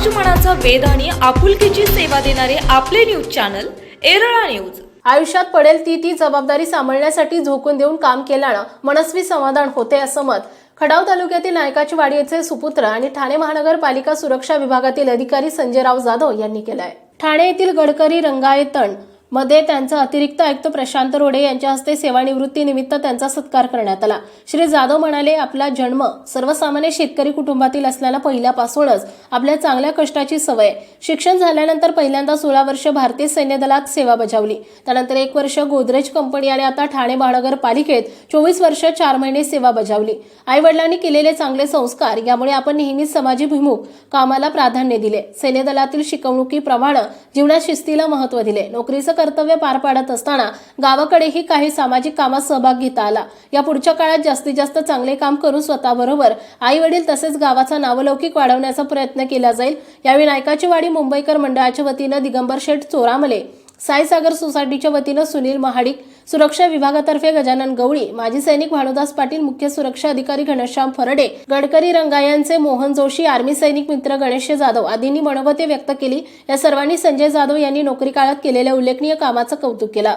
समाजमनाचा वेध आणि आपुलकीची सेवा देणारे आपले न्यूज चॅनल एरळा न्यूज. आयुष्यात पडेल ती ती जबाबदारी सांभाळण्यासाठी झोकून देऊन काम केल्यानं मनस्वी समाधान होते असं मत. खडाव तालुक्यातील नायकाची वाडी येथील सुपुत्र आणि ठाणे महानगरपालिका सुरक्षा विभागातील अधिकारी संजयराव जाधव यांनी केलं आहे ठाणे येथील गडकरी रंगायतण मध्ये त्यांचा अतिरिक्त आयुक्त प्रशांत रोडे यांच्या हस्ते सेवानिवृत्तीनिमित्त त्यांचा सत्कार करण्यात आला. श्री जाधव म्हणाले आपला जन्म सर्वसामान्य शेतकरी कुटुंबातील असल्याला पहिल्यापासूनच आपल्या चांगल्या कष्टाची सवय शिक्षण झाल्यानंतर पहिल्यांदा सोळा वर्ष भारतीय सैन्य दलात सेवा बजावली. त्यानंतर एक वर्ष गोदरेज कंपनी आणि आता ठाणे महानगरपालिकेत चोवीस वर्ष चार महिने सेवा बजावली. आई वडिलांनी केलेले चांगले संस्कार यामुळे आपण नेहमीच समाजीभिमुख कामाला प्राधान्य दिले. सैन्य दलातील शिकवणुकीप्रमाणे जीवनात शिस्तीला महत्त्व दिले. नोकरीचं कर्तव्य पार पाडत असताना गावाकडेही काही सामाजिक कामात सहभाग घेता आला. या पुढच्या काळात जास्तीत जास्त चांगले काम करून स्वतःबरोबर आई वडील तसेच गावाचा नावलौकिक वाढवण्याचा प्रयत्न केला जाईल. यावेळी नायकाची वाडी मुंबईकर मंडळाच्या वतीनं दिगंबर शेठ चोरामले साईसागर सोसायटीच्या वतीनं सुनील महाडिक सुरक्षा विभागातर्फे गजानन गवळी माजी सैनिक भानुदास पाटील मुख्य सुरक्षा अधिकारी घनश्याम फरडे गडकरी रंगायांचे मोहन जोशी आर्मी सैनिक मित्र गणेश जाधव आदींनी मनोगते व्यक्त केली. या सर्वांनी संजय जाधव यांनी नोकरी काळात केलेल्या उल्लेखनीय कामाचं कौतुक केलं.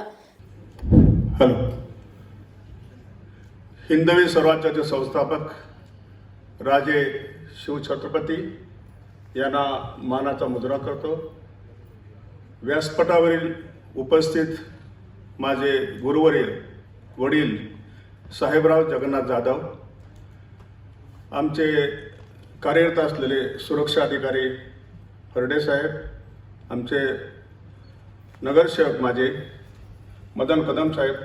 हॅलो. हिंदवी स्वराज्याचे संस्थापक राजे शिवछत्रपती यांना मानाचा मुद्रा करतो. व्यासपटावरील उपस्थित माझे गुरुवरील वडील साहेबराव जगन्नाथ जाधव आमचे कार्यरत असलेले सुरक्षा अधिकारी हरडे साहेब आमचे नगरसेवक माझे मदन कदम साहेब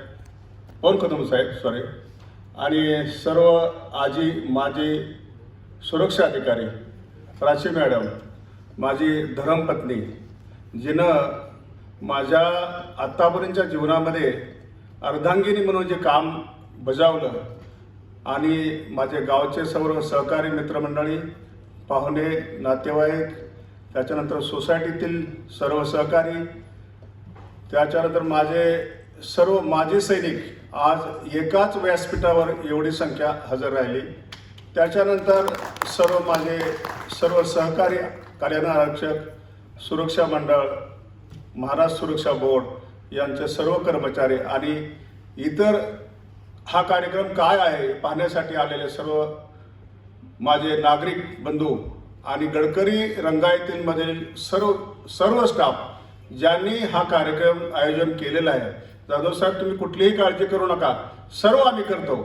पवन कदम साहेब सॉरी आणि सर्व आजी माजी सुरक्षा अधिकारी प्राची मॅडम माझी धर्मपत्नी जिनं माझ्या आत्तापर्यंतच्या जीवनामध्ये अर्धांगिनी म्हणून जे काम बजावलं आणि माझे गावचे सर्व सहकारी मित्रमंडळी पाहुणे नातेवाईक त्याच्यानंतर सोसायटीतील सर्व सहकारी त्याच्यानंतर माझे सर्व माजी सैनिक आज एकाच व्यासपीठावर एवढी संख्या हजर राहिली. त्याच्यानंतर सर्व माझे सर्व सहकारी कल्याण आरक्षक सुरक्षा मंडळ महाराष्ट्र सुरक्षा बोर्ड यांचे सर्व कर्मचारी आणि इतर हा कार्यक्रम काय आहे पाहण्यासाठी आलेले सर्व माझे नागरिक बंधू आणि गडकरी रंगायतींमधील सर्व सर्व स्टाफ ज्यांनी हा कार्यक्रम आयोजन केलेला आहे. जाधव साहेब तुम्ही कुठलीही काळजी करू नका. सर्व आम्ही करतो.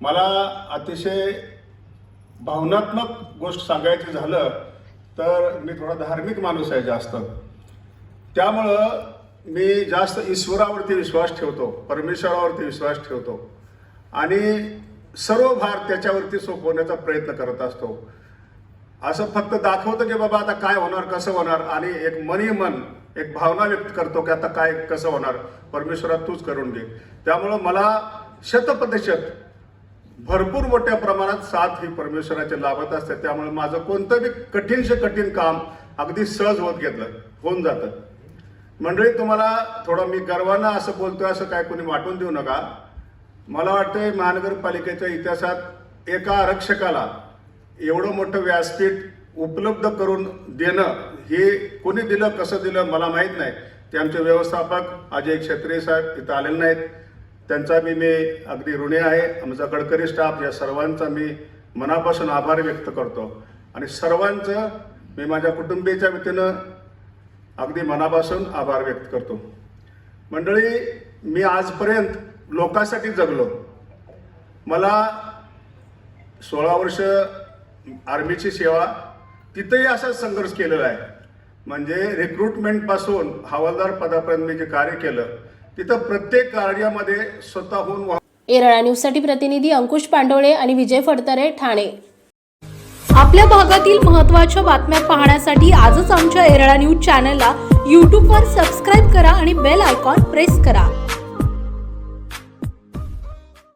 मला अतिशय भावनात्मक गोष्ट सांगायची झालं तर मी थोडा धार्मिक माणूस आहे जास्त. त्यामुळं मी जास्त ईश्वरावरती विश्वास ठेवतो परमेश्वरावरती विश्वास ठेवतो. आणि सर्व भार त्याच्यावरती सोपवण्याचा प्रयत्न करत असतो. असं फक्त दाखवतं की बाबा आता काय होणार कसं होणार आणि एक मनी मन एक भावना व्यक्त करतो की आता काय कसं होणार परमेश्वरात तूच करून घे. त्यामुळं मला शतप्रतिशत भरपूर मोठ्या प्रमाणात साथ ही परमेश्वराचे लाभत असते. त्यामुळे माझं कोणतं बी कठीणशे कठीण काम अगदी सहज होत घेतलं होऊन जातं. मंडळी तुम्हाला थोडं मी गर्वानं असं बोलतोय असं काय कोणी वाटून देऊ नका. मला वाटतंय महानगरपालिकेच्या इतिहासात एका आरक्षकाला एवढं मोठं व्यासपीठ उपलब्ध करून देणं हे कोणी दिलं कसं दिलं मला माहीत नाही. ते आमचे व्यवस्थापक अजय क्षत्रिय साहेब इथं आलेले नाहीत. त्यांचा मी मी अगदी ऋणी आहे. आमचा गडकरी स्टाफ या सर्वांचा मी मनापासून आभार व्यक्त करतो. आणि सर्वांचं मी माझ्या कुटुंबियाच्या वतीनं अगदी मनापासून आभार व्यक्त करतो. मंडळी मी आजपर्यंत लोकांसाठी जगलो. मला सोळा वर्ष आर्मीची सेवा तिथंही असाच संघर्ष केलेला आहे. म्हणजे रिक्रुटमेंटपासून हवालदार पदापर्यंत मी जे कार्य केलं तिथं प्रत्येक कार्यामध्ये स्वतःहून एरळा न्यूजसाठी प्रतिनिधी अंकुश पांडवळे आणि विजय फडतरे ठाणे. आपल्या भागातील महत्त्वाच्या बातम्या पाहण्यासाठी आजच आमच्या एरळा न्यूज चॅनलला यूट्यूबवर सबस्क्राईब करा आणि बेल आयकॉन प्रेस करा.